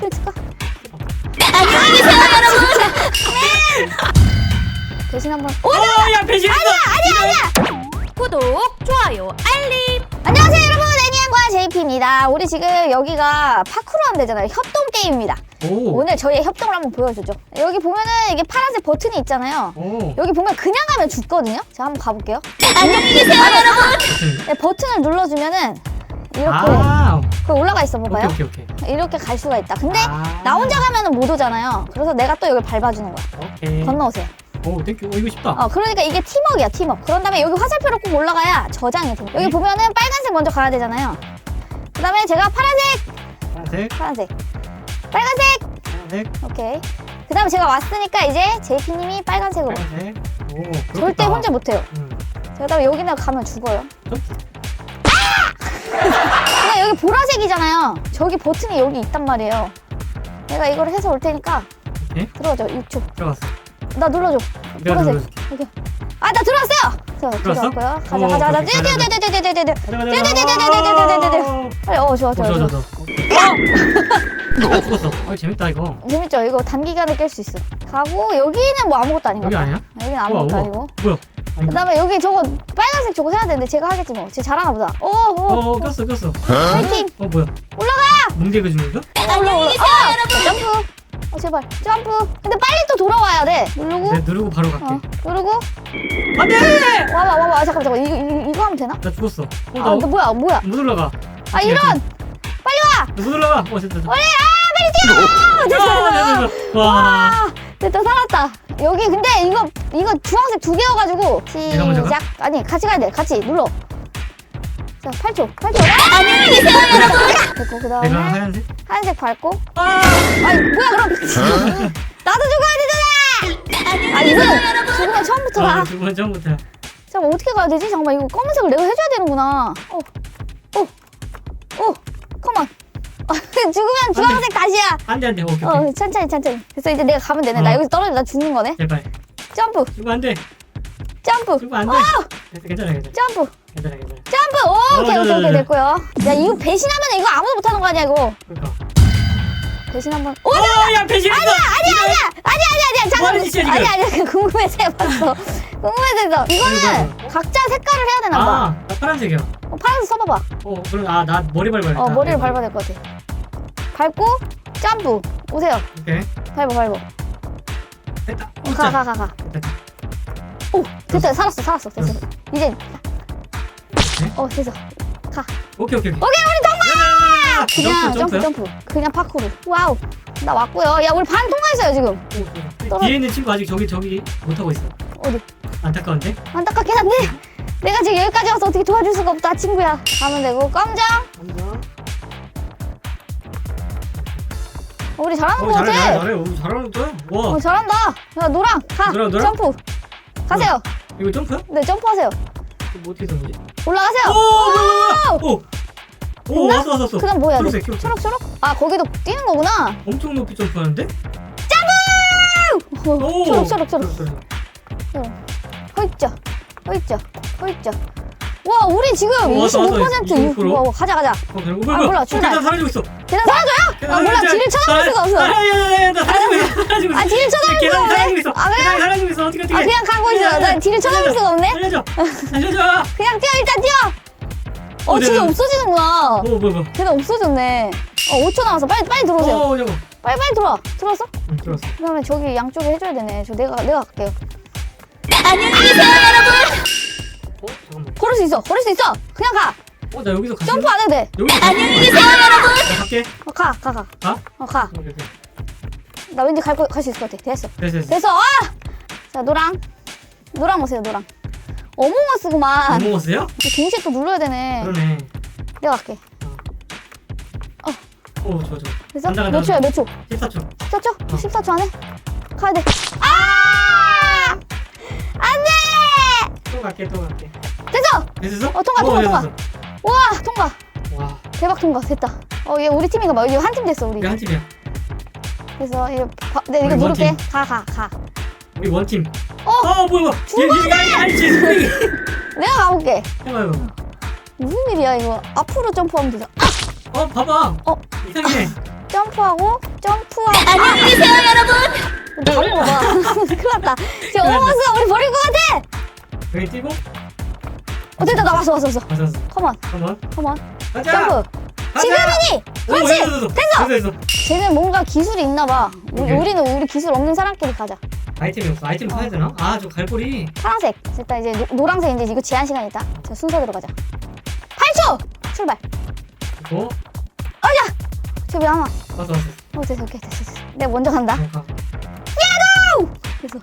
줄까? 안녕히 계세요 여러분. 대신 한번 어, 야 배신했어. 구독, 좋아요, 알림. 안녕하세요 여러분 애니안과 JP입니다 우리 지금 여기가 파쿠르 하면 되잖아요 협동 게임입니다 오. 오늘 저희의 협동을 한번 보여주죠 여기 보면은 이게 파란색 버튼이 있잖아요 오. 여기 보면 그냥 가면 죽거든요 제가 한번 가볼게요 안녕히 계세요 여러분. 네, 버튼을 눌러주면은 이렇게 아. 그 올라가 있어 봐봐요 오케이 오케이 오케이. 이렇게 갈 수가 있다 근데 아. 나 혼자 가면은 못 오잖아요 그래서 내가 또 여기 밟아주는 거야 오케이. 건너오세요 오 땡큐. 어 이거 쉽다. 어 그러니까 이게 팀워크야 팀워크 그런 다음에 여기 화살표로 꼭 올라가야 저장이 돼 여기 보면은 빨간색 먼저 가야 되잖아요 그 다음에 제가 파란색 파란색. 파란색 빨간색 파란색. 오케이 그 다음에 제가 왔으니까 이제 JP님이 빨간색으로 파란색. 오. 절대 그렇겠다. 혼자 못해요 응. 그 다음에 여기나 가면 죽어요 점프. 여기 보라색이잖아요 저기 버튼이 여기 있단 말이에요 내가 이걸 해서 올 테니까 오케이. 들어가죠 6초 들어갔어. 나 눌러줘 내가 보라색 눌러줄게. 여기 아나 들어왔어요 자 들어왔어? 들어왔고요 가자 오, 가자 가자 오케이, 가자, 가자. 가자. 떼떼떼떼떼떼떼떼떼 빨리 어 좋아 좋아 좋아. 어 죽었어. 아 재밌다 이거. 재밌죠 이거 단기간에 깰 수 있어 가고 여기는 뭐 아무것도 아닌 것 여기 같아 아니야? 여기는 우와, 아무것도 우와. 아니고 뭐야? 아니, 그 다음에 여기 저거 빨간색 저거 해야 되는데 제가 하겠지 뭐쟤 잘하나 보다 어, 오오 어 꼈어 꼈어. 파이팅 어 뭐야? 올라가 뭉개그 주는 거? 안녕히 계세요 여러분 점프 어 제발 점프 근데 빨리 또 돌아와야 돼 누르고 내가 누르고 바로 갈게. 어 누르고 안돼! 와봐 와봐 잠깐 잠깐 이거, 이거, 이거 하면 되나? 나 죽었어. 어, 아나너 뭐야 뭐야 못 올라가. 아 이런 빨리 와 못 올라가. 어 됐다. 됐다. 빨리 아 빨리 뛰어 됐어 아, 됐어 됐다, 됐다. 와. 아 됐다 살았다. 여기 근데 이거 이거 주황색 두 개여가지고 내가 먼저 가? 시작. 아니 같이 가야 돼. 같이 눌러. 자 8초 8초. 안녕히 계세요 여러분. 됐고 그 다음에 하얀색? 하얀색 밟고. 아! 아니 뭐야 그럼? 나도 죽어야 되잖아! 아 이거는 죽으면 처음부터다 아, 두 번째 처음부터. 잠깐 어떻게 가야 되지? 잠깐만 이거 검은색을 내가 해줘야 되는구나. 어, 컴온 아, 죽으면 주황색 다시야 안돼 안돼. 오케이 오케이. 어 천천히 천천히 그래서 이제 내가 가면 되네 나 어. 여기서 떨어져 나 죽는 거네 제발. 점프 죽으면 안 돼. 점프 죽으면 안 돼. 어, 괜찮아 괜찮아. 점프 괜찮아 괜찮아. 점프 오, 오케이 어, 오케이 네, 오케이 네, 네. 됐고요 야 이거 배신하면 이거 아무도 못하는 거 아니야 이거 그러니까. 배신 한번 오 어, 야 배신했어. 아니야 아니야 아니야 아니야 아니야 잠깐 뭐 하는 짓이야, 지금? 아니야 아니야 그냥 궁금해서 해봤어 궁금해서 해서 이거는 각자 색깔을 해야 되나 봐 아, 나 파란색이야. 어, 파란색 써봐봐 어, 그럼 아, 나 머리 밟아야겠다. 어 머리를 밟아야 될 것 같아 밟고 점프. 오세요. 오케이. 밟아 밟아. 됐다. 가가 가 가. 됐다. 오 됐어 살았어 살았어. 됐어. 이제. 어 됐어. 가. 오케이 오케이. 오케이. 우리 통과 그냥 점프, 점프? 점프 그냥 파쿠르 와우. 나 왔고요. 야 우리 반 통과했어요 지금. 떨어- 뒤에 있는 친구 아직 저기 저기 못 하고 있어. 어디? 안타까운데? 안타깝긴 한데. 내가 지금 여기까지 와서 어떻게 도와줄 수가 없다 친구야. 가면 되고. 깜장 우리 잘하는 어, 거 잘해, 잘해. 오, 잘하는 거야? 와, 어 잘한다 야 노랑 가 노랑, 노랑? 점프 가세요 이거 점프야? 네 점프하세요 이거 뭐 어떻게 된 거지? 올라가세요 오, 오, 오, 됐나? 왔어, 왔어, 왔어. 그다음 뭐야 초록색, 초록색. 초록 초록 아 거기도 뛰는 거구나 엄청 높이 점프하는데? 어, 오, 초록 초록 초록. 허이짜 허이짜 허이짜 와 우리 지금 어, 왔어, 왔어. 25% 25%? 와, 와, 가자 가자 어. 어, 아, 몰라. 어, 출발. 사라지고 있어. 계단 사라져요? 아 몰라 뒤를 쳐다볼 수가 없어 아, 야, 야, 야, 나 사라지고 있어. 사라지고 있어. 아 뒤를 쳐다볼 계단 수가 사라지고 없네 있어. 아? 계단 사라지고 있어. 어떻게 어떻게? 아 그냥 가고 있어 나 뒤를 쳐다볼 수가 없네 살려줘. 살려줘. 그냥 뛰어 일단 뛰어 어 어, 진짜 네네. 없어지는구나 어, 뭐야, 뭐야. 계단 없어졌네 어 5초 남았어 빨리 빨리 들어오세요 어, 잠깐. 빨리 빨리 들어와 들어왔어? 응, 들어왔어. 그러면 저기 양쪽에 해줘야 되네 저 내가 내가 갈게요 안녕히 계세요 여러분. 어, 잠깐만. 걸을 수 있어 걸을 수 있어 그냥 가 어, 나 여기서 갔어. 점프 안 해도 돼 여기서 안녕히 계세요 여러분. 나 갈게. 어, 가, 가, 가. 가? 어, 가. 오케이, 오케이. 나 왠지 갈, 거, 갈 수 있을 것 같아. 됐어. 됐어, 됐어. 됐어. 아! 자, 노랑. 노랑 오세요, 노랑. 어몽어스구만. 안 먹었어요? 동시에 또 눌러야 되네. 그러네. 내가 갈게. 오, 좋아, 좋아. 됐어? 간다, 간다, 몇 초야, 몇 초? 14초. 14초? 14초 안에? 가야 돼. 아! 안 돼! 또 갈게, 또 갈게. 됐어! 됐어? 어, 통과, 통과, 통과. 됐어. 와, 통과. 와, 대박 통과. 됐다. 어, 얘 우리 팀인가 봐. 이거 한 팀 됐어, 우리. 우리 한 팀이야. 그래서 이거, 바, 네, 이거 우리 누를게. 원팀. 가, 가, 가. 우리 원팀. 어! 어, 뭐야, 뭐야. 얘, 얘, 스프링이. 내가 가볼게. 해봐, 해봐. 무슨 일이야, 이거. 앞으로 점프하면 되잖아. 어, 봐봐. 어. 이상해. 점프하고 점프하고 안녕히 계세요 여러분 다 큰일 났다 지금 어머스 우리 버릴 것 같아 여기 뛰고 어 됐다 나 왔어 왔어 왔어 왔어 왔어 컴온 한번 컴온 가자. 점프! 지금이니! 오, 그렇지! 됐어 됐어! 됐어 됐어 쟤는 뭔가 기술이 있나 봐. 우리, 오케이. 우리는 우리 기술 없는 사람끼리 가자. 아이템이 없어. 아이템 사야 되나? 아 저 갈고리. 파란색. 됐다 이제 노, 노란색 이제 이거 제한 시간 있다. 자 순서대로 가자. 8초! 출발. 어? 어자 저기 하나 왔어 왔어. 어 됐어 오케이 됐어 됐어. 내가 먼저 간다. 어, 가. 됐어.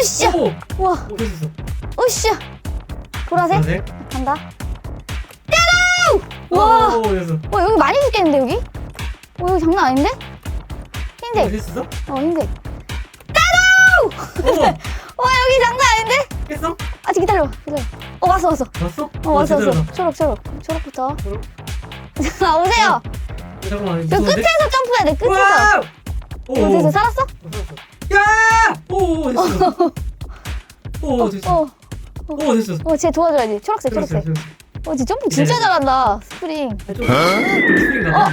으쌰! 오! 우와. 오 됐어. 으쌰! 보라색 보라색 간다 와. 오 됐어 어 여기 많이 죽겠는데 여기? 어 여기 장난 아닌데? 오 흰색 됐어? 어 흰색 오! 와 여기 장난 아닌데? 깼어? 아직 기다려 기다려 어 왔어 왔어 왔어? 어 왔어 제대로 왔어 초록 초록 초록부터 초록. 자 오세요 어, 잠깐만 그 무서운데? 끝에서 점프해야 돼 끝에서 와우! 오! 어 됐어 살았어? 야! 오, 오, 됐어. 오, 됐어. 어, 오, 됐어. 어 쟤 도와줘야지 초록색 됐어, 초록색 됐어. 어 쟤 점프 진짜 네. 잘한다 스프링 아, 좀 스프링가 봐.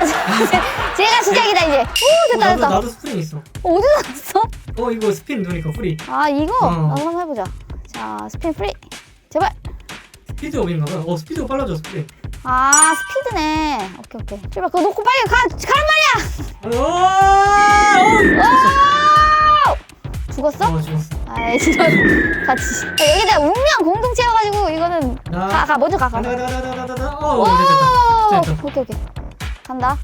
제가 시작이다 이제 오 어, 됐다 나도, 됐다 나도 스프링 있어. 어, 어디서 났어? 어, 이거 스핀 누니까 프리. 아 이거? 어. 나도 한번 해보자 자 스핀 프리 제발 스피드업인가 봐. 어, 스피드업 빨라져, 스프링. 아 스피드네 오케이 오케이 제발 그거 놓고 빨리 가 가란 말이야 어, 오! 아! 죽었어? 어, 죽었어. 아이 이런 같이 야, 여기다 운명 공동체여가지고 이거는 나- 가 가 먼저 가 가. 가다. 어, 오! 됐다. 됐다. 오케이 오케이 간다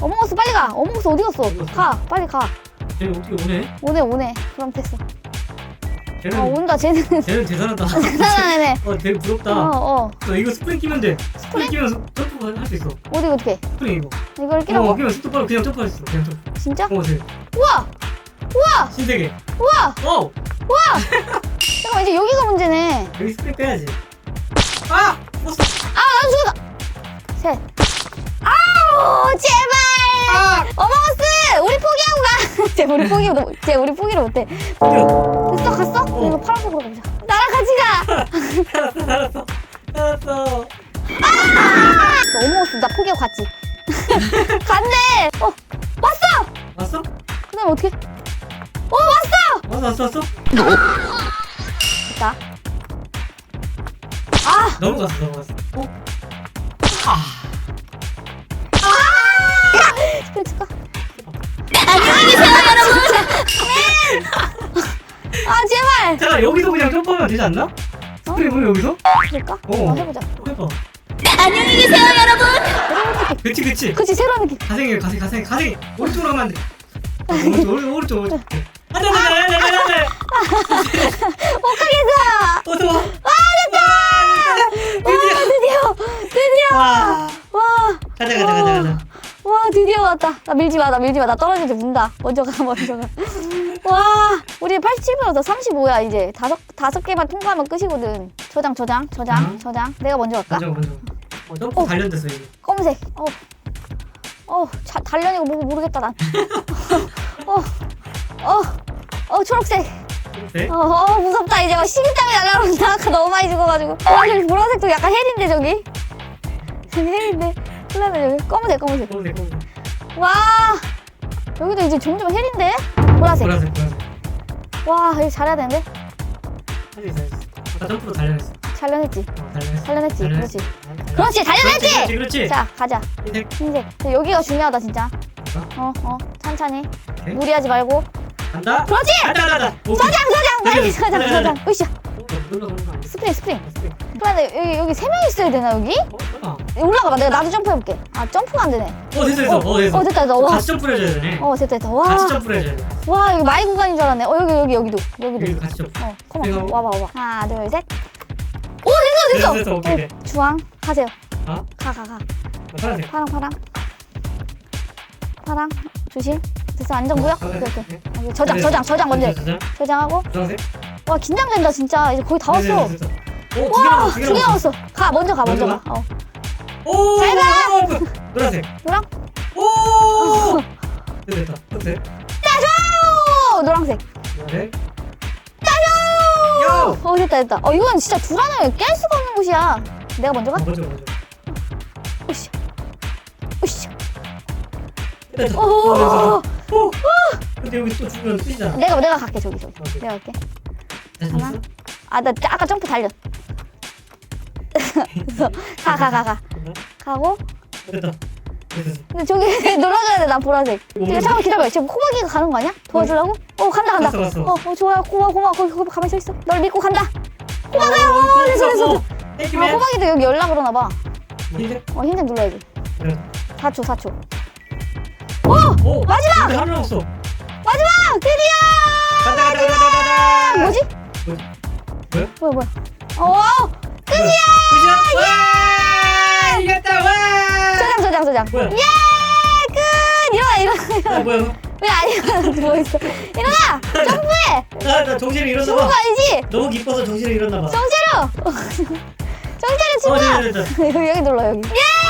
어몽어스 빨리 가 어몽어스 어디 갔어 어디 갔어? 가 빨리 가 쟤는 어떻게 오네? 오네 오네 그럼 됐어 아 쟤는, 온다 쟤는 쟤는 대단하다. 대단하네 어, 되게 부럽다. 어어 너 이거 스프링 끼면 돼. 스프링 끼면 점프 할수 있어. 어디 어떻게 스프링 이거. 이걸 어, 끼라고 끼면 속도 빠르고 그냥 점프할 수 있어. 그냥 점프. 진짜 어, 쟤. 우와 우와 신세계. 우와 어! 잠깐만 이제 여기가 문제네 여기 스프링 빼야지. 아! 죽었어. 아 나도 죽었다 셋 아우 제발 아! 어몽어스 우리 포기하고 가. 쟤 우리 포기 못, 쟤 우리 포기를 못해. 뛰어. 됐어 갔어? 어. 이거 파란색으로 가보자. 나랑 같이 가. 알았어, 알았어. 알았어. 저 어몽어스 나 포기하고 갔지. 갔네. 어 왔어. 왔어? 그다음 어떻게? 어 왔어. 왔어, 왔어, 왔어? 됐다. 아 넘어갔어, 넘어갔어. 어? 스프링 칠까? 안녕히 계세요 여러분 아 제발. 자, 여기서 그냥 점프하면 되지 않나? 스프링 보면 여기서? 그럴까? 어. 어 해보자. 해봐. 안녕히 계세요 여러분. 그치, 그치. 그치 새로운 느낌. 가생이, 가생, 가생, 가생. 오른쪽으로 가면 안 돼. 어, 오른쪽, 오른쪽, 오른쪽, 오른쪽. 안 돼, 안 돼, 안 돼, 안 돼, 안 돼. 못 가겠어. 어서 와. 와 드디어 드디어. 와. 와. 가자, 가자, 가자, 가자. 와 드디어 왔다 나 밀지 마나 밀지 마나 떨어지지 문다 먼저 가 먼저 가와 우리 87%더 35야 이제 다섯 다섯 개만 통과하면 끝이거든 저장 저장 저장 응. 저장 내가 먼저 갈까 먼저, 먼저. 어, 점프 어. 단련됐어, 이거. 검은색 어어 단련이고 뭐고 모르겠다 난 어어어 초록색 네? 어, 어 무섭다 이제 막 식은땀이 날라온다 아까 너무 많이 죽어가지고 와 저기 보라색도 약간 헬인데 저기 저기 헬인데 큰일 나네 저기 검은색 검은색 검은색, 검은색. 와 여기도 이제 점점 헬인데 보라색 보라색, 보라색. 와 이거 잘해야 되는데 할수 있어, 할수 있어. 아까 점프로 단련했어. 잘려냈지 어, 단련했어. 그렇지. 그렇지 단련했지 그렇지, 그렇지. 자 가자 흰색. 흰색 근데 여기가 중요하다 진짜 어? 어어 천천히 오케이. 무리하지 말고 간다. 그렇지 간다, 간다. 저장 저장 빨리 저장 가자. 으쌰? 스프링 스프링 스프링. 그런데 여기 여기 세 명 있어야 되나 여기 어, 잠깐. 올라가봐 내가 나도 점프해볼게 아 점프가 안 되네 어, 됐어, 됐어. 어, 됐어. 어 됐다 됐다 와 같이 점프를 해줘야 되네. 어 됐다 됐다 같이 와 점프를 해줘야 돼. 와 여기 마이 구간인 줄 알았네 어 여기 여기 여기도 여기 여기도 같이 점프. 어 컴온. 와봐 와봐 하나 둘 셋 오 됐어 됐어 됐어, 됐어. 오케이, 오케이. 어, 주황 가세요 어? 가 가가 어, 파란색. 파랑 파랑 파랑 조심 됐어 안정구역 어, 오케이 오케이 네. 여기 저장 네, 저장 네. 저장 먼저 해. 저장. 저장하고 주황색. 와 긴장된다 진짜 이제 거의 다 네, 네, 왔어 네, 됐어. 오, 두개 남았어, 와두 개 남았어 가 먼저 가 먼저 먼저 가 어. 오, 잘 가! 오, 노란색. 노랑 오! 됐다, 됐다. 노랑색 노란색. 요! 어 됐다 됐다 어 이건 진짜 둘 안에 깰 수가 없는 곳이야 내가 먼저 가? 어, 먼저, 먼저. 오씨 뺐어. 오. 어, 오. 오. 근데 여기 또 주면 쓰이잖아. 내가 내가 갈게 저기 저기. 오케이. 내가 갈게. 다시 하나. 있어? 아나 아까 점프 달려. 가가 가 가. 가고 됐다. 됐어. 근데 저기 눌러줘야 돼, 난 보라색. 오, 이거 잠깐 기다려. 지금 호박이가 가는 거 아니야? 도와주려고? 어, 간다, 간다. 갔어, 갔어. 어, 어, 좋아요. 고마워, 고마워. 거기, 거기 가만히 서 있어. 널 믿고 간다. 호박아. 어, 됐어, 됐어. 아, 땡기면. 호박이도 여기 연락 그러나 봐. 어, 흰색 눌러야지. 그래. 4초, 4초. 오. 마지막! 근데 하나 없어. 마지막! 드디어! 가자 가자 가자 가자 가자. 뭐지? 뭐야? 뭐야, 뭐야. 어, 끝이야. 끝이야. 와! 이겼다. 와! 저장, 저장, 저장. 뭐야? 예! 끝! 일어나, 일어나, 아, 일어나. 뭐야? 왜안 일어나? 누워있어. 일어나! 점프해! 나, 나 정신을 잃었나 봐. 아니지? 너무 기뻐서 정신을 잃었나 봐. 정체로! 정체로 어, 친구야! 됐다, 됐다. 여기, 여기 눌러, 여기. 예!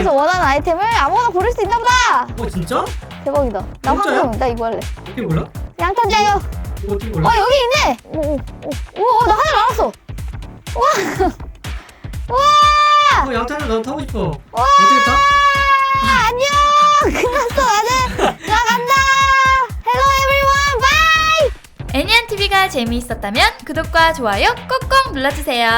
여기서 원하는 아이템을 아무거나 고를 수 있나 보다. 어, 진짜? 대박이다. 나 진짜요? 황금, 나 이거 할래. 어떻게 몰라? 양탄자요. 이거 어떻게 어 몰라? 여기 있네. 오오오오나 하늘 알았어. 와, 와, 어, 양탄자 나도 타고 싶어. 와. 어떻게 타? 아, 안녕. 끝났어 나는. 나 간다. 헬로 에브리원. 바이. 애니안 TV가 재미있었다면 구독과 좋아요 꼭꼭 눌러주세요.